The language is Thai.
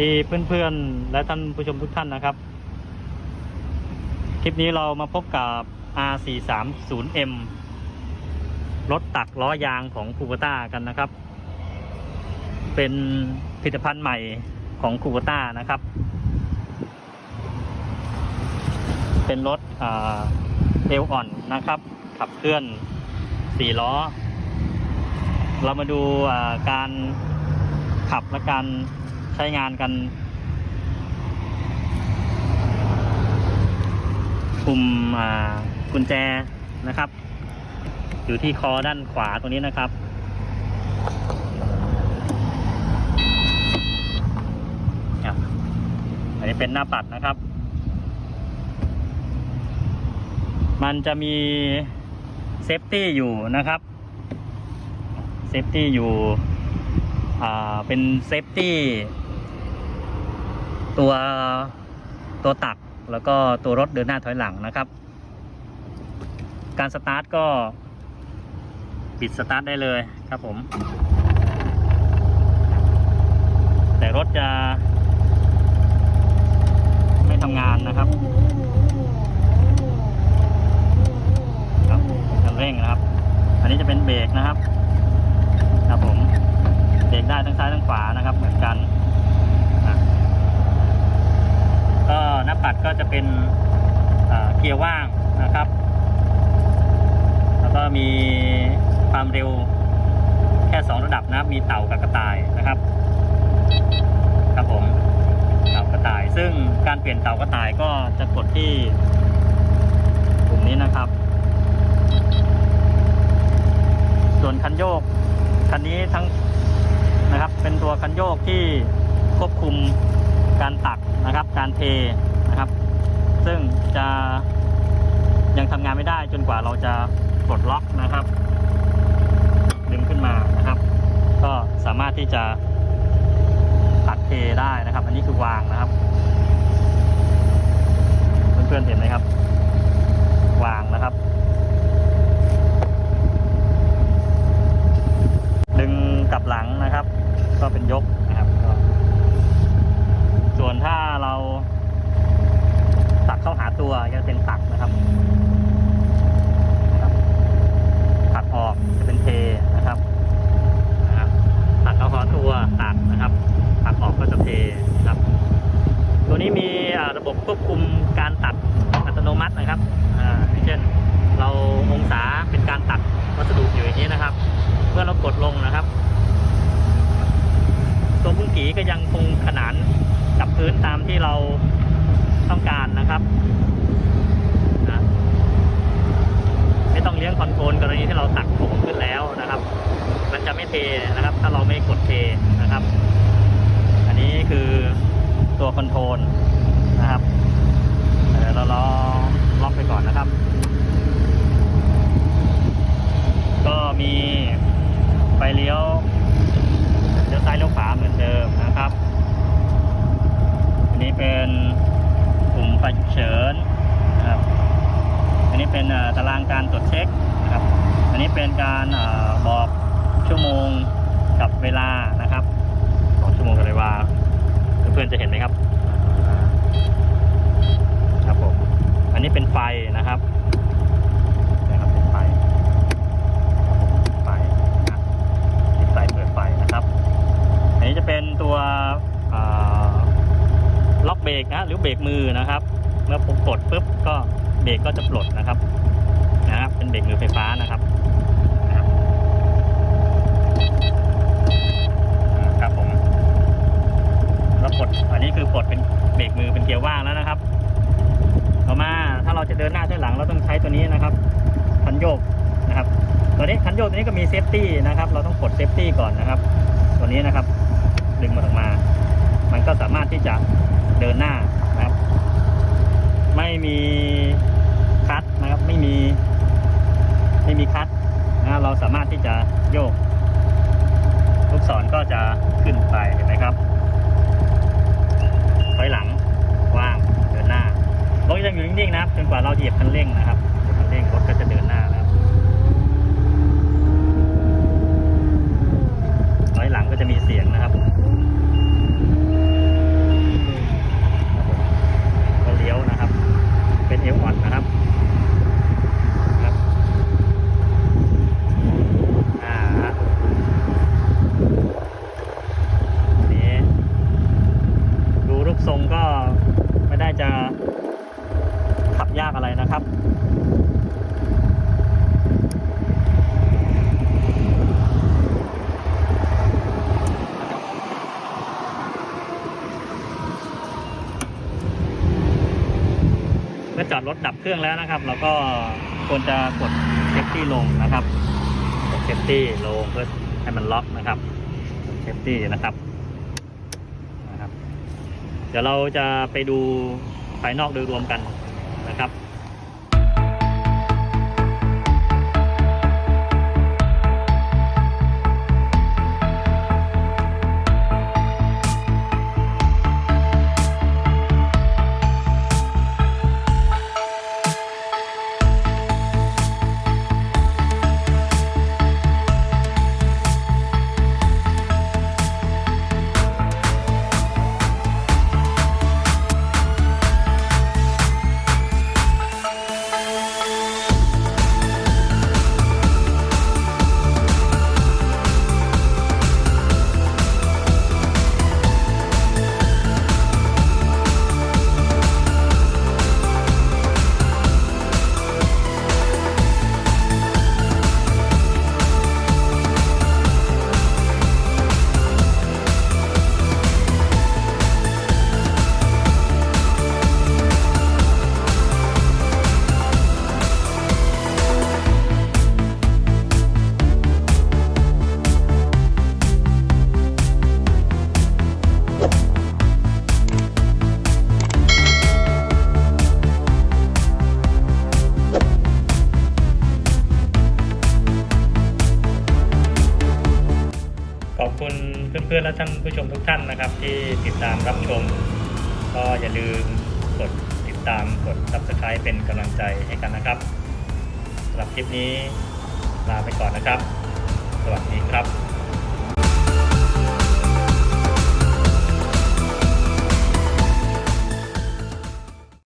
ดีเพื่อนๆ และท่านผู้ชมทุกท่านนะครับ คลิปนี้เรามาพบกับ R430M รถตักล้อยางของคู b ต้ากันนะครับ เป็นผลิตภัณฑ์ใหม่ของคู b ต้านะครับ เป็นรถเอวอ่อนนะครับ ขับเคลื่อน4ล้อ เรามาดูการขับและการ ใช้งานกันปุ่มกุญแจนะครับ อยู่ที่คอด้านขวาตรงนี้นะครับอะอันนี้เป็นหน้าปัดนะครับ มันจะมีเซฟตี้อยู่นะครับเซฟตี้อยู่อ่าเป็นเซฟตี้ ตัวตัวตักแล้วก็ตัวรถเดินหน้าถอยหลังนะครับ การสตาร์ทก็ปิดสตาร์ทได้เลยครับผม แต่รถจะไม่ทำงานนะครับครับคันเร่งนะครับ อันนี้จะเป็นเบรกนะครับ ครับผม เบรกได้ทั้งซ้ายทั้งขวานะครับเหมือนกันอะ ก็หน้าปัดก็จะเป็นเกียร์ว่างนะครับ แล้วก็มีความเร็วแค่ 2 ระดับนะครับ มีเต่ากับกระต่ายนะครับ ครับผมเต่ากระต่าย ซึ่งการเปลี่ยนเต่ากระต่ายก็จะกดที่ปุ่มนี้นะครับ ส่วนคันโยกคันนี้ทั้งนะครับ เป็นตัวคันโยกที่ควบคุม การตักนะครับ การเทนะครับ ซึ่งจะยังทำงานไม่ได้จนกว่าเราจะปลดล็อกนะครับ ดึงขึ้นมานะครับ ก็สามารถที่จะตักเทได้นะครับ อันนี้คือวางนะครับเพื่อนๆเห็นไหมครับ วางนะครับ ดึงกลับหลังนะครับ ก็เป็นยกส่วนถ้าเราตักเข้าหาตัวจะเป็นตักนะครับนะครับตักออกจะเป็นเทนะครับนะครับ ตักเข้าหาตัวตักนะครับ ตักออกก็จะเทนะครับ ตัวนี้มีอ่าระบบควบคุมการตัดอัตโนมัตินะครับอ่าอย่างเช่น เราองศาเป็นการตัดวัสดุอยู่อย่างนี้นะครับ เมื่อเรากดลงนะครับ ตัวพุ่งกีก็ยังคงขนานกับพื้นตามที่เราต้องการนะครับนะไม่ต้องเลี้ยงคอนโทรลกรณีที่เราตักผงขึ้นแล้วนะครับ มันจะไม่เทนะครับ ถ้าเราไม่กดเทนะครับ อันนี้คือตัวคอนโทรลนะครับเดี๋ยวเราลองล็อกไปก่อนนะครับ ก็มี ไฟเลี้ยวเลี้ยวซ้ายเลี้ยวขวาเหมือนเดิมนะครับ อันนี้เป็นปุ่มไฟฉุกเฉินนะครับ อันนี้เป็นตารางการตรวจเช็คนะครับ อันนี้เป็นการอบอกชั่วโมงกับเวลานะครับบอกชั่วโมงกับเวลาเพื่อนๆจะเห็นไหมครับครับผมอันนี้เป็นไฟนะครับเป็นไฟ ไฟนะปิดไฟเปิดไฟนะครับ อันนี้จะ เป็นตัวล็อกเบรกนะหรือเบรกมือนะครับเมื่อผมกดปุ๊บก็เบรกก็จะปลดนะครับนะครับเป็นเบรกมือไฟฟ้านะครับครับผมแล้วปลดอันนี้คือปลดเป็นเบรกมือเป็นเกียร์ว่างแล้วนะครับ ต่อมาถ้าเราจะเดินหน้าถอยหลังเราต้องใช้ตัวนี้นะครับคันโยกนะครับตัวนี้คันโยกตัวนี้ก็มีเซฟตี้นะครับ เราต้องกดเซฟตี้ก่อนนะครับ ตัวนี้นะครับ ดึงมันออกมา มันก็สามารถที่จะเดินหน้านะครับ ไม่มีคัดนะครับ ไม่มี ไม่มีคัดนะเราสามารถที่จะโยกลูกศรก็จะขึ้นไปเห็นไหมครับถอยหลังว่างเดินหน้ารถยังอยู่นิ่งๆนะครับจนกว่าเราเหยียบคันเร่งนะครับเหยียบคันเร่งรถก็จะเดินหน้านะครับ ถอยหลังก็จะมีเสียงนะครับ ขับยากอะไรนะครับเมื่อจอดรถดับเครื่องแล้วนะครับ เราก็ควรจะกดเซฟตี้ลงนะครับกดเซฟตี้ลงเพื่อให้มันล็อกนะครับเซฟตี้นะครับ เดี๋ยวเราจะไปดูภายนอกโดยรวมกันนะครับ ท่านผู้ชมทุกท่านนะครับ ที่ติดตามรับชม ก็อย่าลืมกดติดตามกด subscribe เป็นกำลังใจให้กันนะครับสำหรับคลิปนี้ลาไปก่อนนะครับ สวัสดีครับ